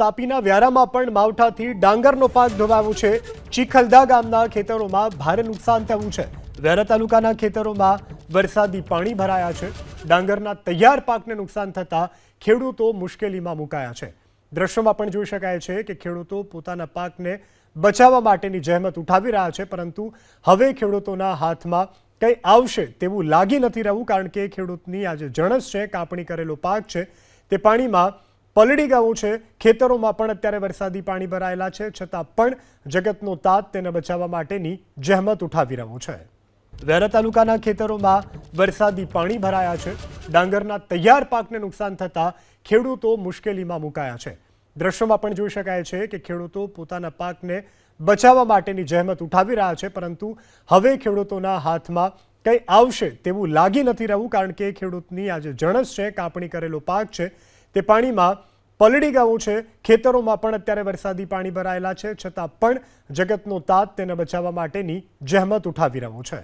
તાપીના વ્યારામાં પણ માવઠાથી ડાંગરનો પાક ધોવાયો છે. ચીખલદા ગામના ખેતરોમાં ભારે નુકસાન થયું છે. વ્યારા તાલુકાના ખેતરોમાં વરસાદી પાણી ભરાયા છે. ડાંગરના તૈયાર પાકને નુકસાન થતાં ખેડૂતો મુશ્કેલીમાં મુકાયા છે. દ્રશ્યોમાં પણ જોઈ શકાય છે કે ખેડૂતો પોતાના પાકને બચાવવા માટેની જહેમત ઉઠાવી રહ્યા છે, પરંતુ હવે ખેડૂતોના હાથમાં કંઈ આવશે તેવું લાગી નથી રહ્યું, કારણ કે ખેડૂતની આજે જણસ છે, કાપણી કરેલો પાક છે. તે પાણીમાં પલળી ગયું છે. ખેતરોમાં પણ અત્યારે વરસાદી પાણી ભરાયેલા છે. છતાં પણ જગતનો તાત તેને બચાવવા માટેની જહેમત ઉઠાવી રહ્યું છે. વેરા તાલુકાના ખેતરોમાં વરસાદી પાણી ભરાયા છે. ડાંગરના તૈયાર પાકને નુકસાન થતાં ખેડૂતો મુશ્કેલીમાં મુકાયા છે. દ્રશ્યોમાં પણ જોઈ શકાય છે કે ખેડૂતો પોતાના પાકને બચાવવા માટેની જહેમત ઉઠાવી રહ્યા છે, પરંતુ હવે ખેડૂતોના હાથમાં કંઈ આવશે તેવું લાગી નથી રહ્યું, કારણ કે ખેડૂતની આજે જણસ છે, કાપણી કરેલો પાક છે. તે પાણીમાં પલળી ગયું છે. ખેતરોમાં પણ અત્યારે વરસાદી પાણી ભરાયેલા છે. છતાં પણ જગતનો તાત તેને બચાવવા માટેની જહેમત ઉઠાવી રહ્યું છે.